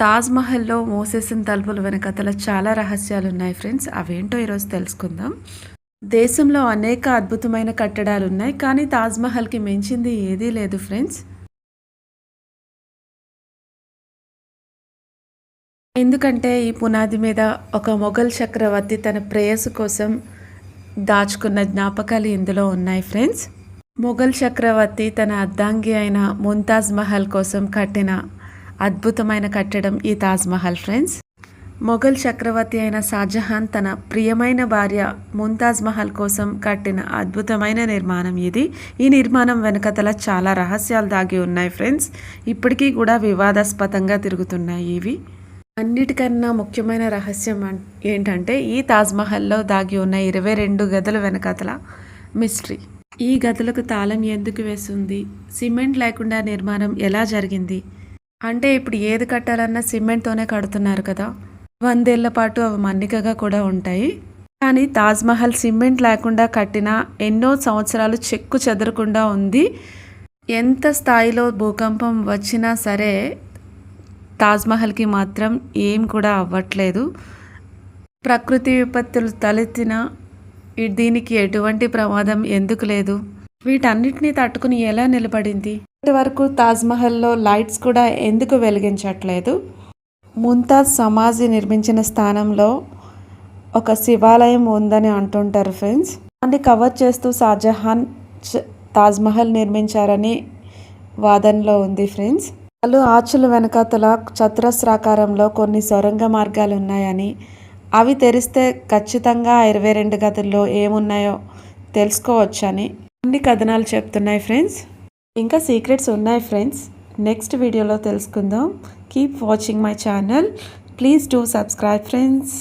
తాజ్మహల్లో మూసేసిన తలుపుల వెనకతల చాలా రహస్యాలు ఉన్నాయి ఫ్రెండ్స్. అవేంటో ఈరోజు తెలుసుకుందాం. దేశంలో అనేక అద్భుతమైన కట్టడాలు ఉన్నాయి కానీ తాజ్మహల్కి మించింది ఏదీ లేదు ఫ్రెండ్స్. ఎందుకంటే ఈ పునాది మీద ఒక మొఘల్ చక్రవర్తి తన ప్రేయసు కోసం దాచుకున్న జ్ఞాపకాలు ఇందులో ఉన్నాయి ఫ్రెండ్స్. మొఘల్ చక్రవర్తి తన అర్ధాంగి అయిన ముంతాజ్ మహల్ కోసం కట్టిన అద్భుతమైన కట్టడం ఈ తాజ్మహల్ ఫ్రెండ్స్. మొఘల్ చక్రవర్తి అయిన షాజహాన్ తన ప్రియమైన భార్య ముంతాజ్ మహల్ కోసం కట్టిన అద్భుతమైన నిర్మాణం ఇది. ఈ నిర్మాణం వెనకతల చాలా రహస్యాలు దాగి ఉన్నాయి ఫ్రెండ్స్. ఇప్పటికీ కూడా వివాదాస్పదంగా తిరుగుతున్నాయి ఇవి. అన్నిటికన్నా ముఖ్యమైన రహస్యం ఏంటంటే ఈ తాజ్మహల్లో దాగి ఉన్న ఇరవై రెండు గదుల వెనకతల మిస్టరీ. ఈ గదులకు తాళం ఎందుకు వేస్తుంది సిమెంట్ లేకుండా నిర్మాణం ఎలా జరిగింది? అంటే ఇప్పుడు ఏది కట్టాలన్నా సిమెంట్తోనే కడుతున్నారు కదా. వందేళ్ళ పాటు అవి మన్నికగా కూడా ఉంటాయి. కానీ తాజ్మహల్ సిమెంట్ లేకుండా కట్టిన ఎన్నో సంవత్సరాలు చెక్కు చెదరకుండా ఉంది. ఎంత స్థాయిలో భూకంపం వచ్చినా సరే తాజ్మహల్కి మాత్రం ఏం కూడా అవ్వట్లేదు. ప్రకృతి విపత్తులు తలెత్తిన దీనికి ఎటువంటి ప్రమాదం ఎందుకు లేదు? వీటన్నిటిని తట్టుకుని ఎలా నిలబడింది? ఇప్పటి వరకు తాజ్మహల్లో లైట్స్ కూడా ఎందుకు వెలిగించట్లేదు? ముంతాజ్ సమాధి నిర్మించిన స్థానంలో ఒక శివాలయం ఉందని అంటుంటారు ఫ్రెండ్స్. దాన్ని కవర్ చేస్తూ షాజహాన్ చ- తాజ్మహల్ నిర్మించారని వాదనలో ఉంది ఫ్రెండ్స్. వాళ్ళు ఆచుల వెనకాతల చతురస్రాకారంలో కొన్ని సొరంగ మార్గాలు ఉన్నాయని అవి తెరిస్తే ఖచ్చితంగా ఇరవై రెండు గదుల్లో ఏమున్నాయో తెలుసుకోవచ్చని అన్ని కథనాలు చెప్తున్నాయి ఫ్రెండ్స్. ఇంకా సీక్రెట్స్ ఉన్నాయి ఫ్రెండ్స్. నెక్స్ట్ వీడియోలో తెలుసుకుందాం. Keep watching my channel. Please do subscribe friends.